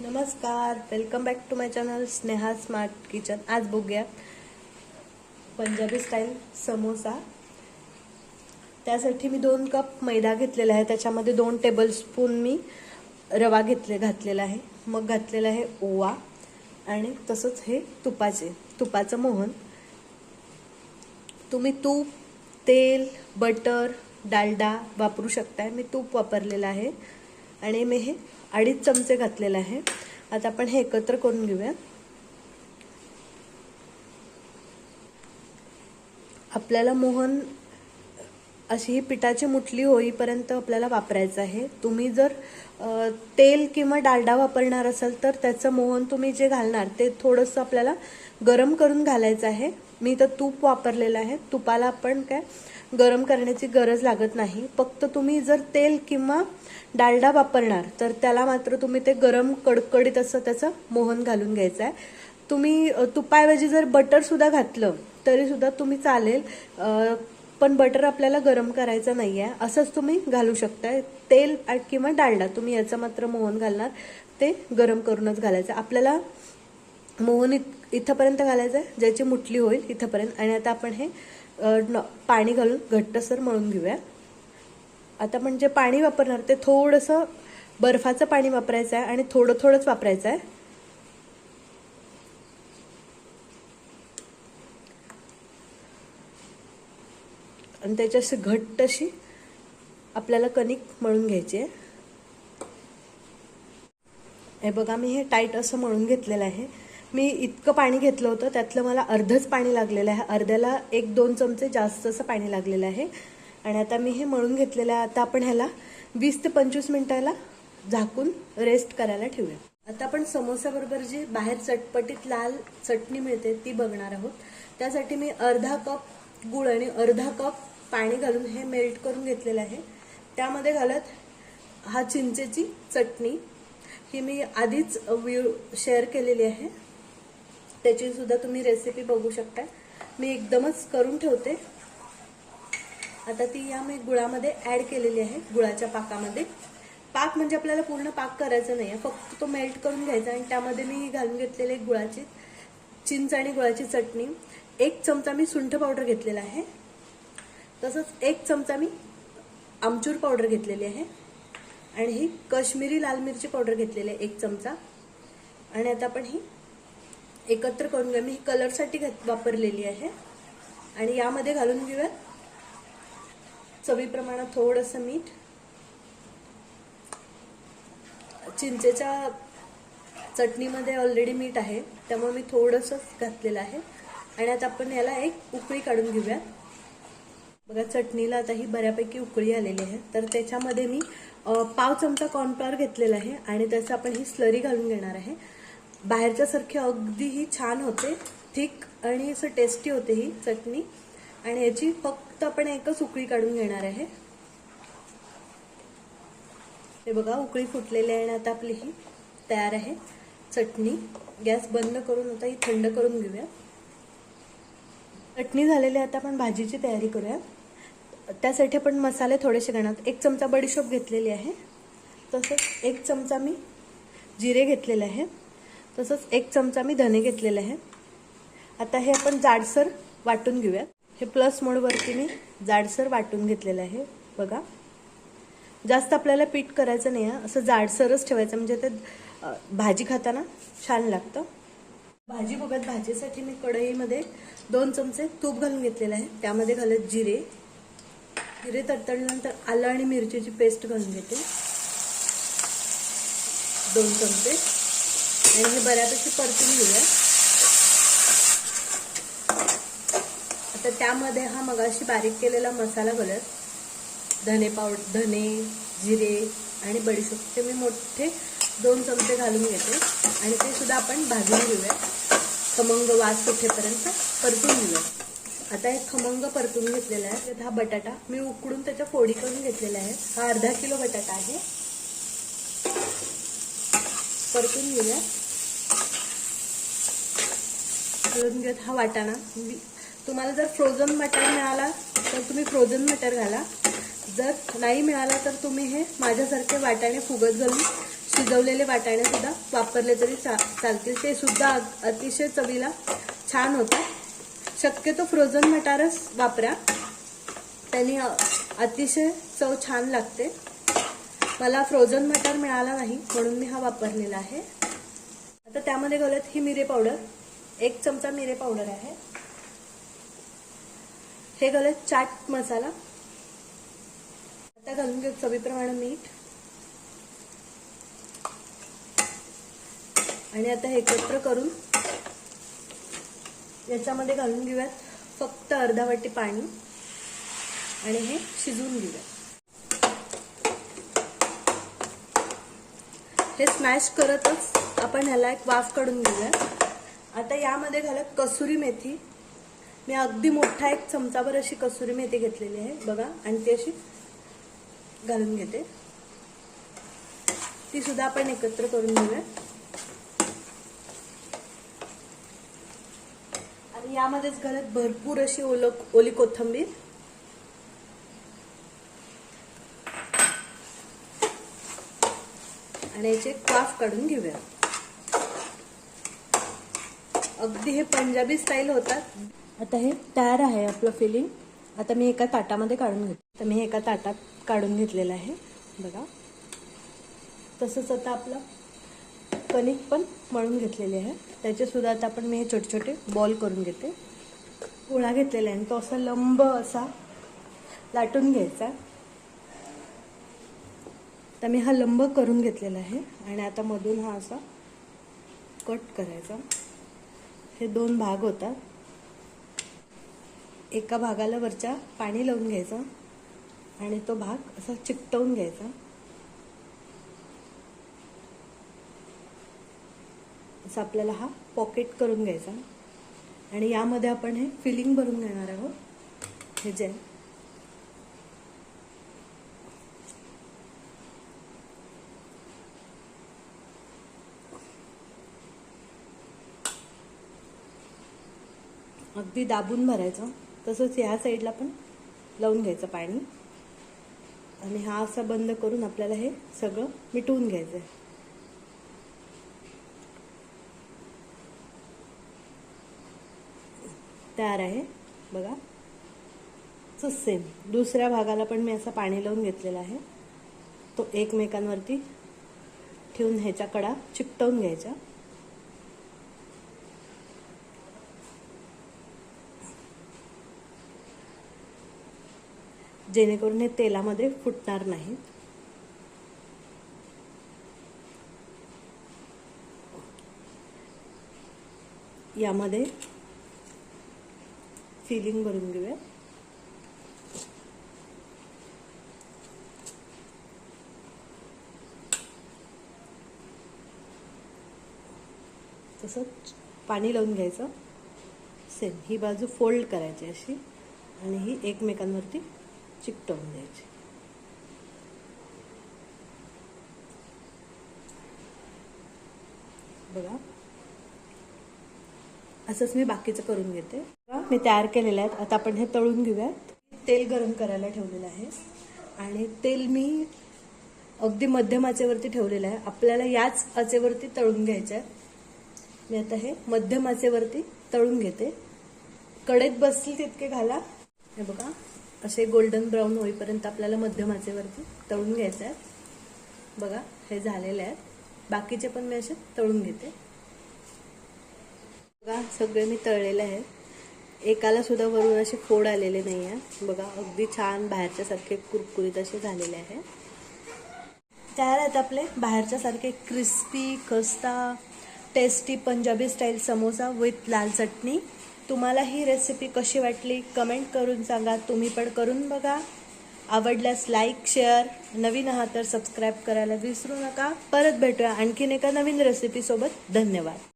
नमस्कार welcome back to my channel Sneha smart kitchen आज बघूया पंजाबी स्टाईल समोसा. त्यासाठी मी दोन कप मैदा घेतलेला आहे. त्याच्यामध्ये दोन टेबलस्पून मी रवा घेतले घातलेला आहे. मग घातलेला आहे ओवा आणि तसंच हे तुपाचे तुपाचं मोहन. तुम्ही तूप तेल बटर डालडा वापरू शकताय. मी तूप वापरलेलं आहे आणि मी हे अडीच चमचे घातलेले आहे. आता आपण हे एकत्र करून घेऊया. आपल्याला मोहन अशी ही पिठाची मुठली होईपर्यंत आपल्याला वापरायचं आहे. तुम्ही जर तेल किंवा डालडा वापरणार असाल तर त्याचं मोहन तुम्ही जे घालणार ते थोडंसं आपल्याला गरम करून घालायचं आहे. मी तर तूप वापरलेलं आहे. तुपाला आपण काय गरम करण्याची गरज लागत नाही. फक्त तुम्ही जर तेल किंवा डालडा वापरणार तर त्याला मात्र तुम्ही ते गरम कडकडीत असं त्याचं मोहन घालून घ्यायचं आहे तुम्ही तुपाऐवजी जर बटरसुद्धा घातलं तरीसुद्धा तुम्ही चालेल. पण बटर आपल्याला गरम करायचं नाही आहे असंच तुम्ही घालू शकताय. तेल किंवा डालडा तुम्ही याचं मात्र मोहन घालणार. ते गरम करूनच घालायचं. आपल्याला मोहन इथपर्यंत इथंपर्यंत घालायचं आहे ज्याची मुठली होईल इथंपर्यंत. आणि आता आपण हे न- पाणी घालून घट्टसर मळून घेऊया. आता आपण जे पाणी वापरणार ते थोडंसं बर्फाचं पाणी वापरायचं आहे आणि थोडं थोडंच वापरायचं आहे. आणि त्याच्याशी घट्ट अशी आपल्याला कणिक मळून घ्यायची आहे. हे बघा मी हे टाईट असं मळून घेतलेलं आहे. मी इतकं पाणी घेतलं होतं त्यातलं मला अर्धच पाणी लागलेलं आहे. अर्ध्याला एक दोन चमचे जास्त असं पाणी लागलेलं आहे. आणि आता मी हे मळून घेतलेलं आहे. आता आपण ह्याला वीस ते पंचवीस मिनिटाला झाकून रेस्ट करायला ठेवूया. आता आपण समोसाबरोबर जी बाहेर चटपटीत लाल चटणी मिळते ती बघणार आहोत. त्यासाठी मी अर्धा कप गुळ आणि अर्धा कप पाणी घालून हे मेल्ट करून घेतलेलं आहे. त्यामध्ये घालत हा चिंचेची चटणी. ही मी आधीच व्ह्यू शेअर केलेली आहे. त्याची सुद्धा तुम्ही रेसिपी बघू शकता मी एकदमच करून ठेवते. आता ती या मी गुळामध्ये ऍड केलेली आहे गुळाच्या पाकामध्ये. पाक म्हणजे आपल्याला पूर्ण पाक करायचा नाही आहे फक्त तो मेल्ट करून घ्यायचा आणि त्यामध्ये मी घालून घेतलेले गुळाची चिंच आणि गुळाची चटणी. एक चमचा मी सुंठ पावडर घेतलेला आहे. तसंच एक चमचा मी आमचूर पावडर घेतलेली आहे. आणि ही कश्मीरी लाल मिरची पावडर घेतलेली आहे एक चमचा. आणि आता आपण ही एकत्र करून घ्या. मी ही कलरसाठी घात वापरलेली आहे. आणि यामध्ये घालून घेऊया चवीप्रमाणे थोडंसं मीठ. चिंचेच्या चटणीमध्ये ऑलरेडी मीठ आहे. त्यामुळे मी थोडंसं घातलेलं आहे. आणि आता आपण याला एक उकळी काढून घेऊया बघा चटणीला आता ही बऱ्यापैकी उकळी आलेली आहे. तर त्याच्यामध्ये मी पाव चमचा कॉर्नफ्लॉवर घेतलेला आहे. आणि त्याचं आपण ही स्लरी घालून घेणार आहे. बाहेरच्यासारखे अगदी ही छान होते थिक आणि असं टेस्टी होते ही चटणी. आणि याची फक्त आपण एकच उकळी काढून घेणार आहे. हे बघा उकळी फुटलेली आहे आणि आता आपली ही तयार आहे चटणी. गॅस बंद करून आता ही थंड करून घेऊया. चटणी झालेली आता आपण भाजीची तयारी करूया. त्यासाठी आपण मसाले थोडेसे घेणार एक चमचा बडीशोप घेतलेली आहे. तसंच एक चमचा मी जिरे घेतलेले आहे. तसंच एक चमचा मी धने घेतलेले आहे. आता हे आपण जाडसर वाटून घेऊया. हे प्लस मोडवरती मी जाडसर वाटून घेतलेलं आहे. बघा. जास्त आपल्याला पीठ करायचं नाही आहे. असं जाडसरच ठेवायचं म्हणजे ते भाजी खाताना छान लागतं. भाजी बघत भाजीसाठी मी कढईमध्ये दोन चमचे तूप घालून घेतलेलं आहे. त्यामध्ये घालत जिरे. जिरे तडतडल्यानंतर आलं आणि मिरचीची पेस्ट घालून घेते. दोन चमचे. आणि हे बऱ्यापैकी परतून घेऊया. आता त्यामध्ये हा मगाशी बारीक केलेला मसाला घालत धने पावडर धने जिरे आणि बडीशोप ते मी मोठे दोन चमचे घालून घेते. आणि ते सुद्धा आपण भाजून घेऊया. खमंग वास सुटेपर्यंत परतून घेऊया. आता हे खमंग परतून घेतलेला आहे. त्यात हा बटाटा मी उकडून त्याच्या फोडी करून घेतलेला आहे. हा अर्धा किलो बटाटा आहे. परतून घेऊया. घालून घेत हा वाटाणा. तुम्हाला जर फ्रोझन मटर मिळाला तर तुम्ही फ्रोझन मटर घाला. जर नाही मिळाला तर तुम्ही हे माझ्यासारखे वाटाणे फुगत घालून शिजवलेले वाटाणे सुद्धा वापरले तरी चा चालतील. ते सुद्धा अतिशय चवीला छान होतात. शक्यतो फ्रोझन मटारच वापरा. त्यांनी अतिशय चव छान लागते. मला फ्रोझन मटार मिळाला नाही म्हणून मी हा वापरलेला आहे. आता त्यामध्ये घालत ही मिरे पावडर एक चमचा मिरे पावडर आहे. हे घालत चाट मसाला. आता घालून घेऊ चवीप्रमाणे मीठ. आणि आता हे एकत्र करून याच्यामध्ये घालून घेऊयात फक्त अर्धा वाटी पाणी. आणि हे शिजवून घेऊयात. हे स्मॅश करतच आपण ह्याला एक वाफ काढून घेऊया. आता यामध्ये घालत कसुरी मेथी. मी अगदी मोठा एक चमचाभर अशी कसुरी मेथी घेतलेली आहे. बघा आणि ती अशी घालून घेते. ती सुद्धा आपण एकत्र करून घेऊया. आणि यामध्येच घालत भरपूर अशी ओल ओली कोथंबीर. आणि याचे क्वाफ काढून घेऊया. अगदी हे पंजाबी स्टाईल होतात. आता हे तयार आहे आपलं फिलिंग आता मी एका ताटामध्ये काढून घेते. तर मी हे एका ताटात काढून घेतलेलं आहे. बघा. तसंच आता आपलं कणिक पण मळून घेतलेले आहे. त्याचेसुद्धा आता आपण मी हे छोटे छोटे बॉल करून घेते. गोळा घेतलेला आहे आणि तो असा लंब असा लाटून घ्यायचा. तर मी हा लंब करून घेतलेला आहे आणि आता मधून हा असा कट करायचा. हे दोन भाग होतात. एका भागाला वरच्या पाणी लावून घ्यायचं आणि तो भाग असा चिकटवून घ्यायचा. असं आपल्याला हा पॉकेट करून घ्यायचा. आणि यामध्ये आपण हे फिलिंग भरून घेणार आहोत. हे जे अगदी दाबून भरायचं. तसंच ह्या साईडला पण लावून घ्यायचं पाणी. आणि हा असा बंद करून आपल्याला हे सगळं मिटवून घ्यायचं आहे तयार आहे. बघा. सेम दुसऱ्या भागाला पण मी असं पाणी लावून घेतलेला आहे. तो एकमेकांवरती ठेवून ह्याच्या कडा चिकटवून घ्यायच्या जेणेकरून हे तेलामध्ये फुटणार नाहीत यामध्ये फिलिंग भरून घेऊया. तसंच पाणी लावून घ्यायचं. सेम ही बाजू फोल्ड करायची अशी. आणि ही एकमेकांवरती चिकटवून द्यायचे. बघा. असंच मी बाकीचं करून घेते. मी तयार केलेले आहेत. आता आपण हे तळून घेऊयात. तेल गरम करायला ठेवलेलं आहे. आणि तेल मी अगदी मध्यम आचेवरती ठेवलेलं आहे. आपल्याला याच आचेवरती तळून घ्यायचं आहे. मी आता हे मध्यम आचेवरती तळून घेते. कडेत बसतील तितके घाला. हे बघा. असे गोल्डन ब्राऊन होईपर्यंत आपल्याला मध्यमाचेवरती तळून घ्यायचं आहे बघा हे झालेले आहेत. बाकीचे पण मी असे तळून घेते. बघा सगळे मी तळलेले आहेत. एकाला सुद्धा वरून असे फोड आलेले नाही आहे बघा अगदी छान बाहेरच्यासारखे कुरकुरीत असे झालेले आहे. तयार आहेत आपले बाहेरच्यासारखे क्रिस्पी खस्ता tasty Punjabi style samosa with लाल चटणी. तुम्हाला ही रेसिपी कशी वाटली कमेंट करून सांगा. तुम्ही पण करून बघा. आवडल्यास लाईक शेअर नवीन आहात तर सबस्क्राईब करायला विसरू नका. परत भेटूया आणखीन एका नवीन रेसिपीसोबत धन्यवाद.